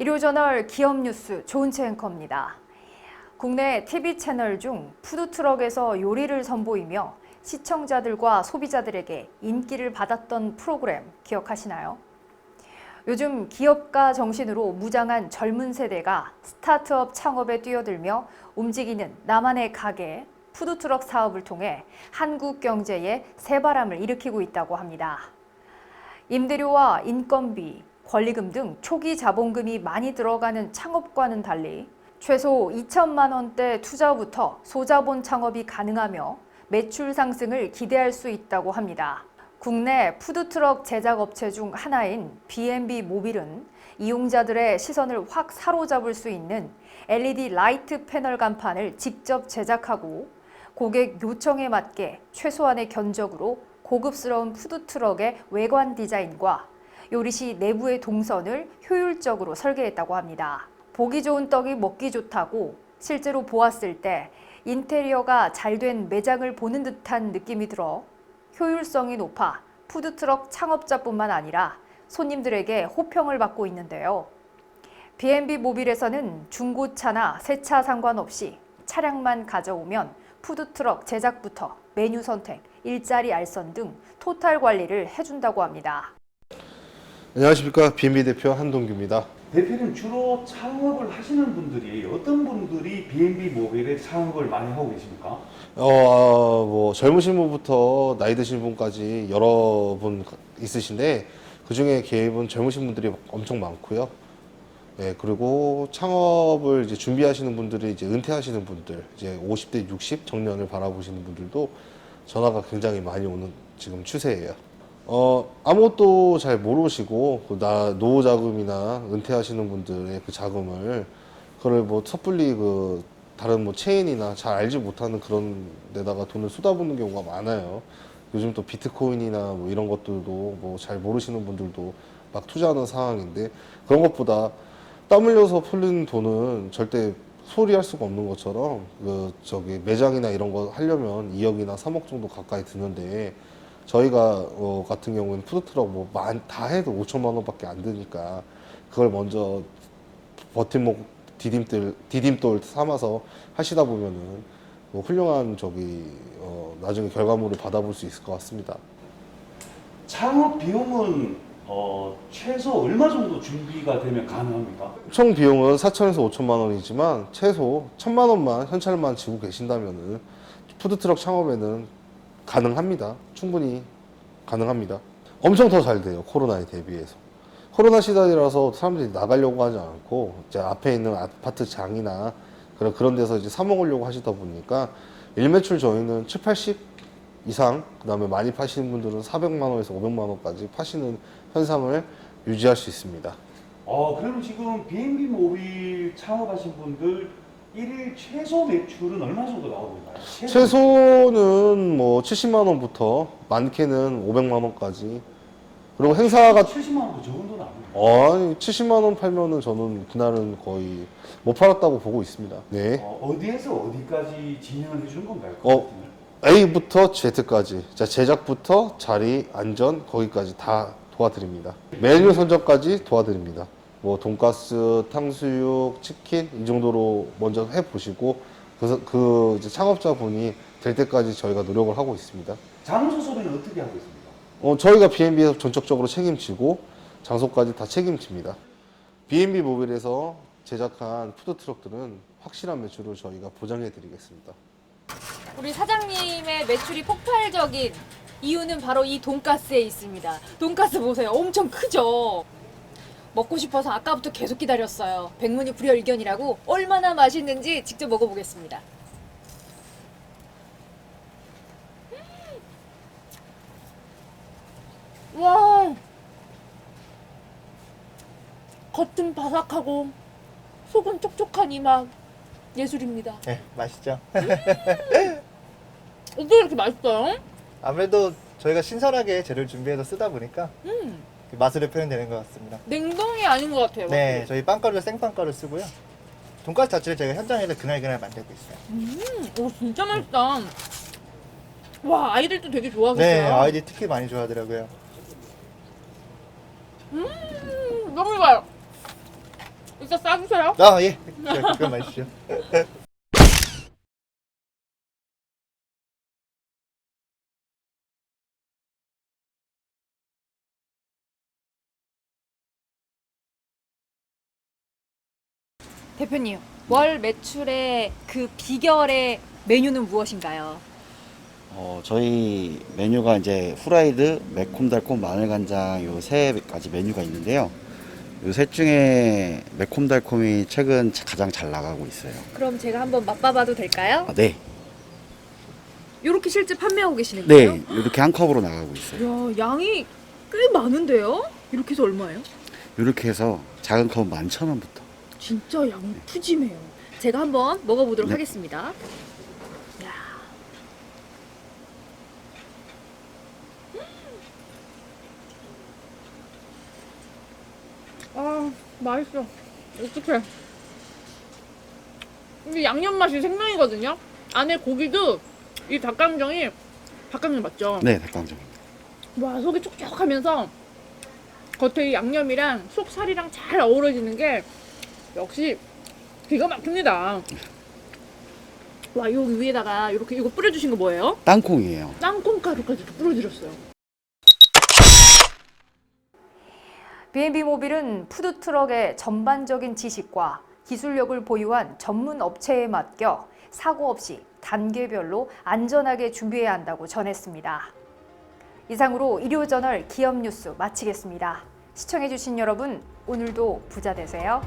일요저널 기업뉴스 조은채 앵커입니다. 국내 TV 채널 중 푸드트럭에서 요리를 선보이며 시청자들과 소비자들에게 인기를 받았던 프로그램 기억하시나요? 요즘 기업가 정신으로 무장한 젊은 세대가 스타트업 창업에 뛰어들며 움직이는 나만의 가게, 푸드트럭 사업을 통해 한국 경제에 새바람을 일으키고 있다고 합니다. 임대료와 인건비, 권리금 등 초기 자본금이 많이 들어가는 창업과는 달리 최소 2천만 원대 투자부터 소자본 창업이 가능하며 매출 상승을 기대할 수 있다고 합니다. 국내 푸드트럭 제작업체 중 하나인 B&B 모빌은 이용자들의 시선을 확 사로잡을 수 있는 LED 라이트 패널 간판을 직접 제작하고 고객 요청에 맞게 최소한의 견적으로 고급스러운 푸드트럭의 외관 디자인과 요리시 내부의 동선을 효율적으로 설계했다고 합니다. 보기 좋은 떡이 먹기 좋다고 실제로 보았을 때 인테리어가 잘 된 매장을 보는 듯한 느낌이 들어 효율성이 높아 푸드트럭 창업자뿐만 아니라 손님들에게 호평을 받고 있는데요. B&B 모빌에서는 중고차나 새 차 상관없이 차량만 가져오면 푸드트럭 제작부터 메뉴 선택, 일자리 알선 등 토탈 관리를 해준다고 합니다. 안녕하십니까 B&B 대표 한동규입니다. 대표님 주로 창업을 하시는 분들이 어떤 분들이 B&B 모빌에 창업을 많이 하고 계십니까? 어, 뭐 젊으신 분부터 나이 드신 분까지 여러 분 있으신데 그 중에 개입은 젊으신 분들이 엄청 많고요. 네, 그리고 창업을 이제 준비하시는 분들이 이제 은퇴하시는 분들, 이제 50대 60 정년을 바라보시는 분들도 전화가 굉장히 많이 오는 지금 추세예요. 어, 아무것도 잘 모르시고, 그 나, 노후 자금이나 은퇴하시는 분들의 그 자금을, 그걸 뭐 섣불리 그, 다른 뭐 체인이나 잘 알지 못하는 그런 데다가 돈을 쏟아붓는 경우가 많아요. 요즘 또 비트코인이나 뭐 이런 것들도 뭐 잘 모르시는 분들도 막 투자하는 상황인데, 그런 것보다 땀 흘려서 풀린 돈은 절대 소리할 수가 없는 것처럼, 그, 저기 매장이나 이런 거 하려면 2억이나 3억 정도 가까이 드는데, 저희가 어, 같은 경우는 푸드트럭 뭐다 해도 5천만 원밖에 안 드니까 그걸 먼저 버팀목 디딤돌 디딤돌 삼아서 하시다 보면은 뭐 훌륭한 저기 어, 나중에 결과물을 받아볼 수 있을 것 같습니다. 창업 비용은 어, 최소 얼마 정도 준비가 되면 가능합니까? 총 비용은 4천에서 5천만 원이지만 최소 천만 원만 현찰만 지고 계신다면은 푸드트럭 창업에는 가능합니다. 충분히 가능합니다. 엄청 더 잘 돼요. 코로나에 대비해서. 코로나 시달이라서 사람들이 나가려고 하지 않고 이제 앞에 있는 아파트 장이나 그런 그런 데서 이제 사 먹으려고 하시다 보니까 일매출 저희는 7, 80 이상 그다음에 많이 파시는 분들은 400만 원에서 500만 원까지 파시는 현상을 유지할 수 있습니다. 어, 그러면 지금 B&B 모빌 창업하신 분들 일일 최소 매출은 얼마 정도 나오고 있나요? 최소. 최소는 뭐 70만 원부터 많게는 500만 원까지 그리고 행사가 70만 원, 그 정도는 아니에요. 아니 70만 원 팔면은 저는 그날은 거의 못 팔았다고 보고 있습니다. 네. 어, 어디에서 어디까지 진행을 해준 건가요? 어. A부터 Z까지 자 제작부터 자리 안전 거기까지 다 도와드립니다. 메뉴 선정까지 도와드립니다. 뭐 돈가스, 탕수육, 치킨 이 정도로 먼저 해 보시고 그래서 그 이제 창업자분이 될 때까지 저희가 노력을 하고 있습니다. 장소 소비는 어떻게 하고 있습니까? 어, 저희가 B&B에서 전적적으로 책임지고 장소까지 다 책임집니다. B&B 모빌에서 제작한 푸드 트럭들은 확실한 매출을 저희가 보장해 드리겠습니다. 우리 사장님의 매출이 폭발적인 이유는 바로 이 돈가스에 있습니다. 돈가스 보세요. 엄청 크죠? 먹고 싶어서 아까부터 계속 기다렸어요. 백문이 불여일견이라고 얼마나 맛있는지 직접 먹어보겠습니다. 음! 와! 겉은 바삭하고 속은 촉촉한 이 맛 예술입니다. 네, 맛있죠. 어떻게 이렇게 맛있어요? 아무래도 저희가 신선하게 재료를 준비해서 쓰다 보니까 음, 그 맛으로 표현되는 것 같습니다. 냉동이 아닌 것 같아요. 네, 저희 빵가루 생빵가루 쓰고요. 돈가스 자체를 저희가 현장에서 그날 그날 만들고 있어요. 음, 오 진짜 맛있다. 와 아이들도 되게 네, 좋아하겠어요. 아이들이 특히 많이 좋아하더라고요. 음, 너무 좋아요. 일단 싸주세요. 아 예. 자, 그럼 마시죠. 대표님, 월 매출의 그 비결의 메뉴는 무엇인가요? 어, 저희 메뉴가 이제 후라이드, 매콤달콤, 마늘간장 요 세 가지 메뉴가 있는데요. 요 셋 중에 매콤달콤이 최근 가장 잘 나가고 있어요. 그럼 제가 한번 맛봐봐도 될까요? 아, 네. 이렇게 실제 판매하고 계시는 네, 거예요? 이렇게 한 컵으로 나가고 있어요. 야, 양이 꽤 많은데요? 이렇게 해서 얼마예요? 이렇게 해서 작은 컵은 11,000원부터. 진짜 양 푸짐해요. 제가 한번 먹어보도록 네. 하겠습니다. 야. 아, 맛있어. 어떡해. 이게 양념 맛이 생명이거든요. 안에 고기도 이 닭강정이 닭강정 맞죠? 네, 닭강정. 와 속이 촉촉하면서 겉에 이 양념이랑 속살이랑 잘 어우러지는 게 역시 기가 막힙니다. 와 여기 위에다가 이렇게 이거 뿌려주신 거 뭐예요? 땅콩이에요. 땅콩가루까지 뿌려주셨어요. B&B 모빌은 푸드트럭의 전반적인 지식과 기술력을 보유한 전문 업체에 맡겨 사고 없이 단계별로 안전하게 준비해야 한다고 전했습니다. 이상으로 일요저널 기업뉴스 마치겠습니다. 시청해주신 여러분, 오늘도 부자 되세요.